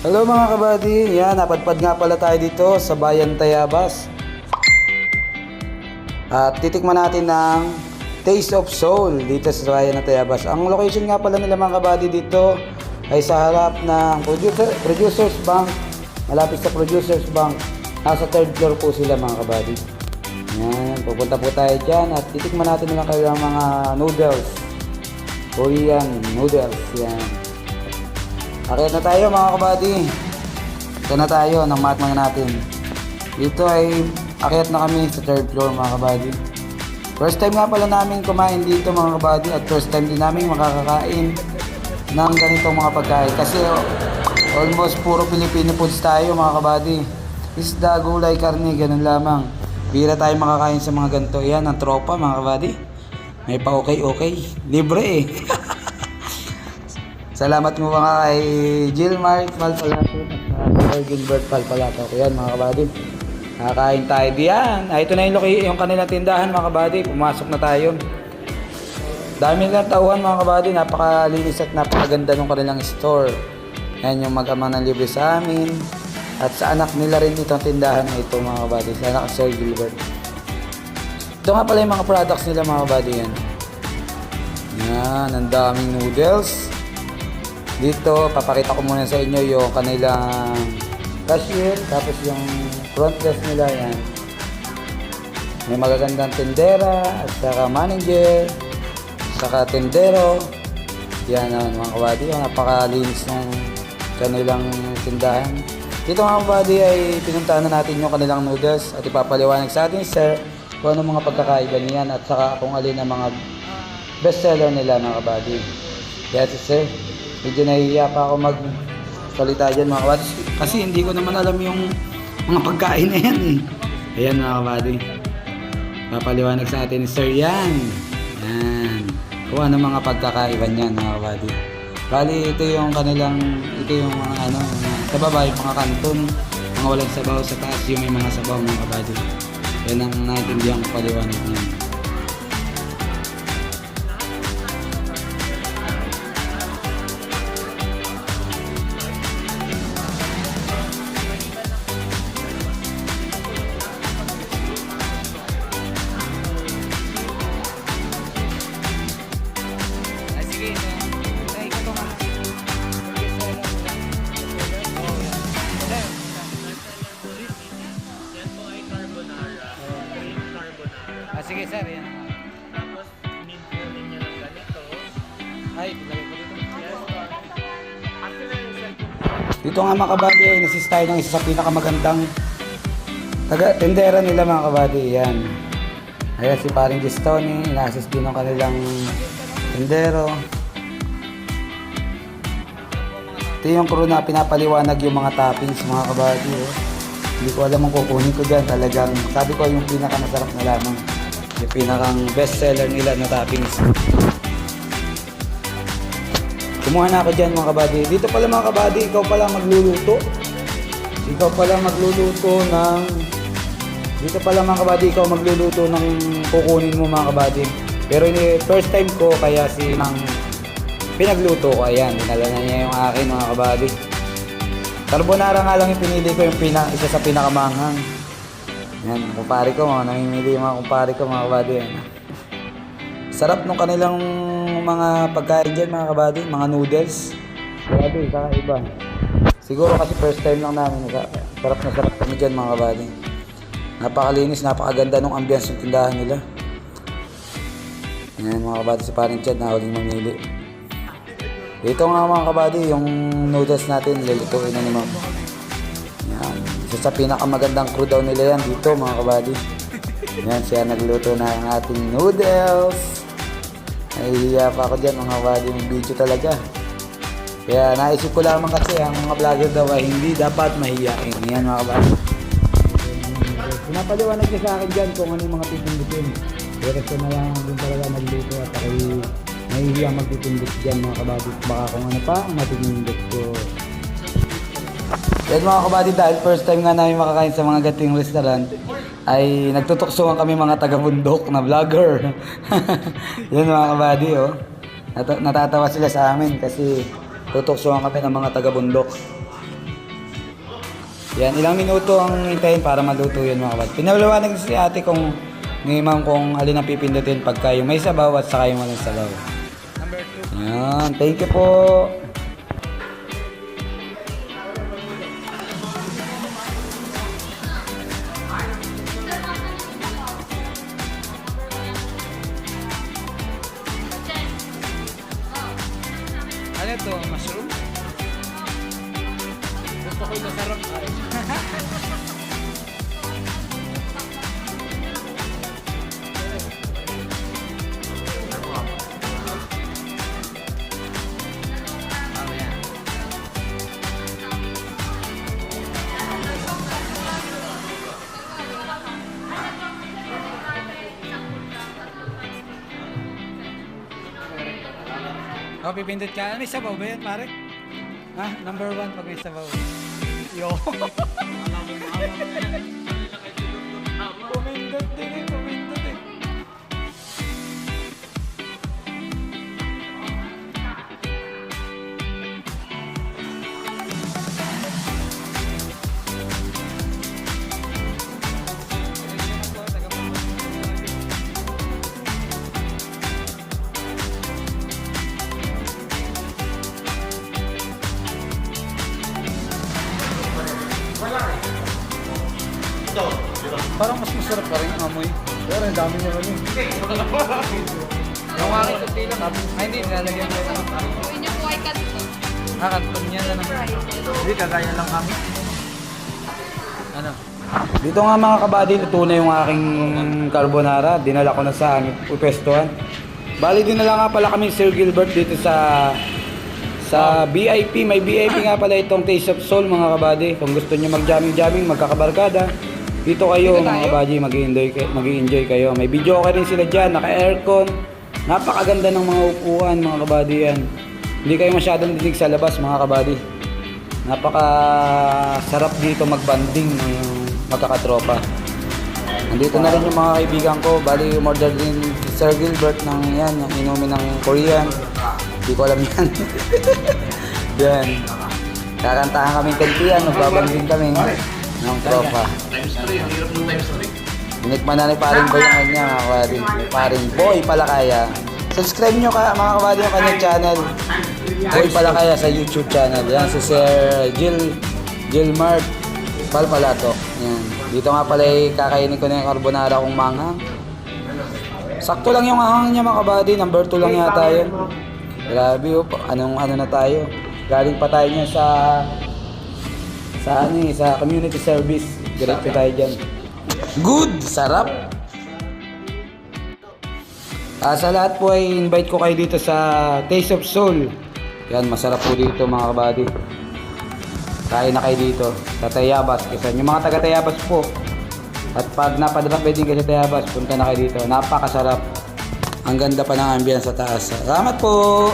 Hello mga kabady, yan, napadpad nga pala tayo dito sa Bayan Tayabas. At titikman natin ng Taste of Soul dito sa Bayan ng Tayabas. Ang location nga pala nila mga kabady dito ay sa harap ng producer, Producers Bank, malapit sa Producers Bank. Nasa third floor po sila mga kabady. Yan, pupunta po tayo dyan at titikman natin nila kayo ng mga noodles. Korean noodles, yan. Akit na tayo mga kabady. Ito na tayo ng matman natin. Dito ay akit na kami sa third floor mga kabady. First time nga pala namin kumain dito mga kabady at first time din namin makakakain ng ganitong mga pagkain. Kasi almost puro Filipino foods tayo mga kabady. Isda, gulay, karne, ganun lamang. Bira tayo makakain sa mga ganito. Yan, ang tropa mga kabady. May pa okay okay. Libre eh. Salamat mo mga kay Gilmar Palpalato at Sir Gilbert Palpalato. Ko yan mga kabady. Nakakain tayo diyan. Ah, ito na yung, loki- yung kanilang tindahan mga kabady. Pumasok na tayo. Dami lang tauhan mga kabady. Napakalinis at napakaganda ng kanilang store. Yan yung mag-ama ng libre sa amin. At sa anak nila rin itong tindahan na ito mga kabady. Sa anak Sir Gilbert. Ito nga pala yung mga products nila mga kabady yan. Yan, ang daming noodles. Dito, papakita ko muna sa inyo yung kanilang cashier, tapos yung front desk nila, yan. May magagandang tendera, at saka manager, saka tendero. Yan, ah, mga yung napakalinis ng kanilang tindahan. Dito mga kabady ay pinuntahan na natin yung kanilang noodles at ipapaliwanag sa atin, sir, kung ano mga pagkakaiba niyan at saka kung alin ang mga bestseller nila mga kabady. Kaya sir, medyo nahihiya pa ako magsalita dyan mga kabady. Kasi hindi ko naman alam yung mga pagkain na yan eh. Ayan mga kabady. Papaliwanag sa atin ni Sir Yan. Yan. Kung ano mga pagkakaiba niyan mga kabady. Bali ito yung kanilang, ito yung mga ano, sa baba yung mga kanton, mga walang sabaw sa taas yung may mga sabaw mga kabady. Yan ang naintindihan ko paliwanag niyan. Dito nga mga kabady, ay nasis tayo ng isa sa pinakamagandang taga tendera nila mga kabady. Yan. Ayan si paring Gistoni, ina-assist din ng kanilang tendero. Ito yung crew na pinapaliwanag yung mga toppings mga kabady. Oh. Hindi ko alam ang kukunin ko dyan. Talagang sabi ko yung pinakamasarap na lamang. Yung pinakang best seller nila na toppings. Kumuha na ako dyan mga kabady. Dito pala mga kabady, ikaw pala magluluto. Ikaw pala magluluto ng... Dito pala mga kabady, ikaw magluluto ng kukunin mo mga kabady. Pero ini first time ko kaya si Mang pinagluto ko. Ayan, dinala na niya yung akin mga kabady. Carbonara nga lang yung pinili ko yung pina, isa sa pinakamanghang. Yan, kumpare ko, mga namimili yung mga kumpare ko mga kabady. Sarap nung kanilang mga pagkain dyan mga kabady, mga noodles. Grabe, kakaiba. Siguro kasi first time lang namin, sarap na sarap kami dyan mga kabady. Napakalinis, napakaganda nung ambience yung tindahan nila. Yan mga kabady, si paring Chad na huling mamili. Dito nga mga kabady, yung noodles natin, lulutuin na ni Ma'am. Yan, isa sa pinakamagandang crew daw nila yan dito mga kabady. Yan, siya nagluto na ang ating noodles. Nahihiya pa ako dyan mga kabady, yung video talaga. Kaya naisip ko lamang kasi ang mga vlogger daw ay hindi dapat mahihiyain. Yan mga kabady. Pinapaliwanag niya sa akin dyan kung ano yung mga pipindutin. Pero kasi na lang din talaga nagluto at ako'y nahihiya magpipindut dyan mga kabady. Baka kung ano pa ang mapipindut ko. Yan mga kabady dahil first time nga namin makakain sa mga gating restaurant ay nagtutuksuhan kami mga taga-bundok na vlogger. Yan mga kabady oh. Nat- natatawa sila sa amin kasi tutuksuhan kami ng mga taga-bundok. Yan, ilang minuto ang hintayin para maluto yun mga kabady. Pinaliwanag si ate kung ni ma'am kung alin ang pipindutin pagka yung may sabaw at saka yung walang sabaw. Number 2. Yan, thank you po. Ano to? Mushroom? Gusto ko yung masarap ay. Oh, pipindot ka. May sabaw ba yan, pare? Ha? Number one pag may sabaw. Yo. pumindot din Parang mas masarap pa rin yung amoy. Pero ang dami niya ano. Yung aking kunti lang. Ay, hindi. Nilalagyan ko lang. Gawin niyo po ay kanto. Ah, kanton niya lang. Hindi, kagaya lang kami. Ano? Dito nga mga kabady, luto na yung aking carbonara. Dinala ko na sa aming pwestuhan. Bali, dinala nga pala kami Sir Gilbert dito sa sa VIP. May VIP nga pala itong Taste of Soul mga kabady. Kung gusto niyo mag-jamming-jamming, magkakabarkada, dito kayo mga kabady, mag-enjoy, mag-enjoy kayo. May video okay rin sila dyan, naka-aircon. Napakaganda ng mga upuan mga kabady yan. Hindi kayo masyadong dinig sa labas mga kabady. Napaka sarap dito magbanding ng magkakatropa. Nandito na rin yung mga kaibigan ko. Bali, umorder din si Sir Gilbert ng yan, yung inumin ng Korean. Hindi ko alam yan. yan. Kakantahan kami kantiyan, magbabanding kami ng tropa. Times 3, ang hirap ng times 3. Binikman na ni paring boy ang kanya, mga kabady. Paring boy pala kaya. Subscribe nyo ka, mga kabady, yung kanyang channel. Boy pala kaya sa YouTube channel. Yan, si Sir Jill, Jill Mart Palpalato. Yan. Dito nga pala eh, kakainin ko na yung carbonara kong manghang. Sakto lang yung ahang niya mga kabady. Number 2 lang yata yun. Grabe oh. Anong ano na tayo. Galing pa tayo niya sa sa ano eh, sa community service. Diretso tayo dyan. Good! Sarap! Ah, sa lahat po ay invite ko kayo dito sa Taste of Soul. Yan, masarap po dito mga kabady. Kain na kayo dito sa Tayabas. Kasi yung mga taga Tayabas po. At pag napadala pwedeng kayo sa Tayabas, punta na kayo dito. Napakasarap. Ang ganda pa ng ambience sa taas. Salamat po!